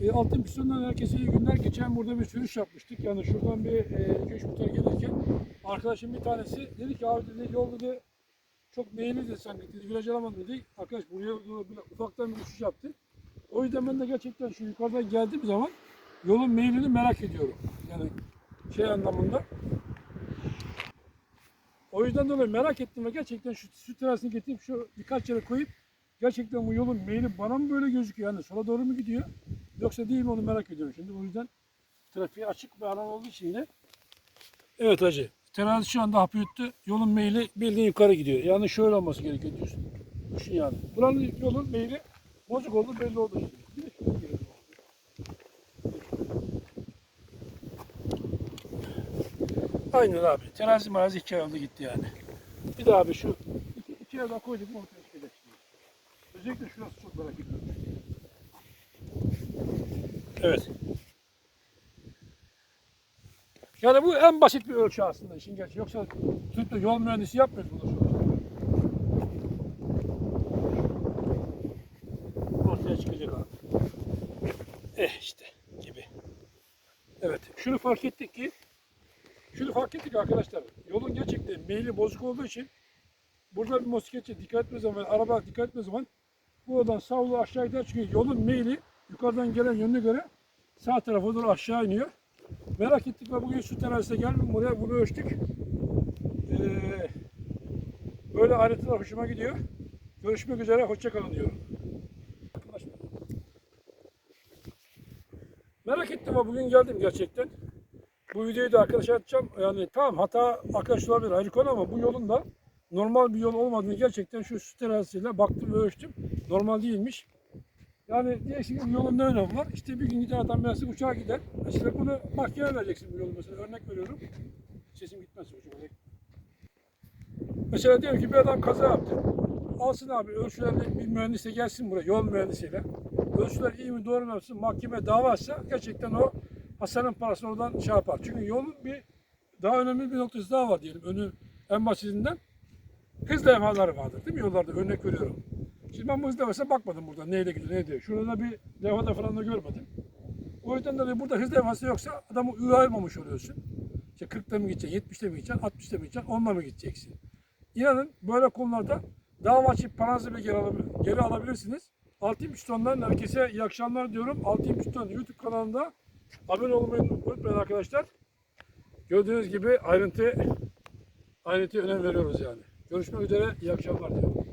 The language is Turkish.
E, altın pistondan herkese iyi günler. Geçen burada bir sürüş yapmıştık. Yani şuradan bir e, iki üç metre gelirken arkadaşım bir tanesi dedi ki abi dedi yol dedi çok meyilli dedi sen dedi viraj alamadım dedi. Arkadaş buraya doğru ufaktan bir uçuş yaptı. O yüzden ben de gerçekten şu yukarıdan geldiğim zaman yolun meylini merak ediyorum. Yani şey anlamında. O yüzden dolayı merak ettim ve gerçekten şu süt terasını getirip şu birkaç yere koyup gerçekten bu yolun meyli bana mı böyle gözüküyor? Yani sola doğru mu gidiyor? Yoksa değil mi onu merak ediyorum şimdi. O yüzden trafiğe açık bir alan olduğu için yine. Evet hacı. Terazi şu anda hapı yuttu. Yolun meyli bildiğin yukarı gidiyor. Yani şöyle olması gerekiyor diyorsun. Düşün yani. Buranın yolun meyli bozuk olduğu belli oldu de girelim. Aynen abi. Terazi marazi iki ay oldu gitti yani. Bir daha abi şu iki, iki daha koyduk mu ortaya çıkacak. Özellikle şurası çok merak ediyorum. Evet. Yani bu en basit bir ölçü aslında işin gerçeği. Yoksa tutup yol mühendisi yapmıyoruz bunu. Ortaya çıkacak abi. Eh işte gibi. Evet. Şunu fark ettik ki şunu fark ettik arkadaşlar. Yolun gerçekten meyli bozuk olduğu için burada bir mosikletçi dikkat etmez zaman, araba dikkat etmez zaman buradan sağlı aşağı gider çünkü yolun meyli yukarıdan gelen yönüne göre sağ tarafa doğru aşağı iniyor. Merak ettik ve bugün su terasine geldim buraya bunu ölçtük. Ee, böyle ayrıntılar hoşuma gidiyor. Görüşmek üzere, hoşça kalın diyorum. Merak ettim ama bugün geldim gerçekten. Bu videoyu da arkadaşa atacağım. Yani tamam hata arkadaş olabilir ayrı konu ama bu yolun da normal bir yol olmadığını gerçekten şu su terasıyla baktım ve ölçtüm. Normal değilmiş. Yani ki yolun ne önemi var? İşte bir gün gider adam mesela uçağa gider. Mesela bunu mahkeme vereceksin bu yolu mesela. Örnek veriyorum. Sesim gitmez hocam. Mesela diyelim ki bir adam kaza yaptı. Alsın abi ölçülerini bir mühendisle gelsin buraya yol mühendisiyle. Ölçüler iyi mi doğru mu yapsın mahkeme davası gerçekten o hastanın parasını oradan şey yapar. Çünkü yolun bir daha önemli bir noktası daha var diyelim. Önü en basitinden hız levhaları vardır değil mi yollarda örnek veriyorum. Şimdi ben bu hız bakmadım burada neyle gidiyor ne diyor. Şurada bir levhada falan da görmedim. O yüzden de burada hız levhası yoksa adamı uyarmamış oluyorsun. İşte 40'ta mı gideceksin, 70'te mi gideceksin, 60'ta mı gideceksin, 10'la mı gideceksin? İnanın böyle konularda dava açıp paranızı bir geri, alab- geri alabilirsiniz. Altın Piston'dan herkese iyi akşamlar diyorum. Altın Piston YouTube kanalında abone olmayı unutmayın arkadaşlar. Gördüğünüz gibi ayrıntı ayrıntıya önem veriyoruz yani. Görüşmek üzere, iyi akşamlar diyorum.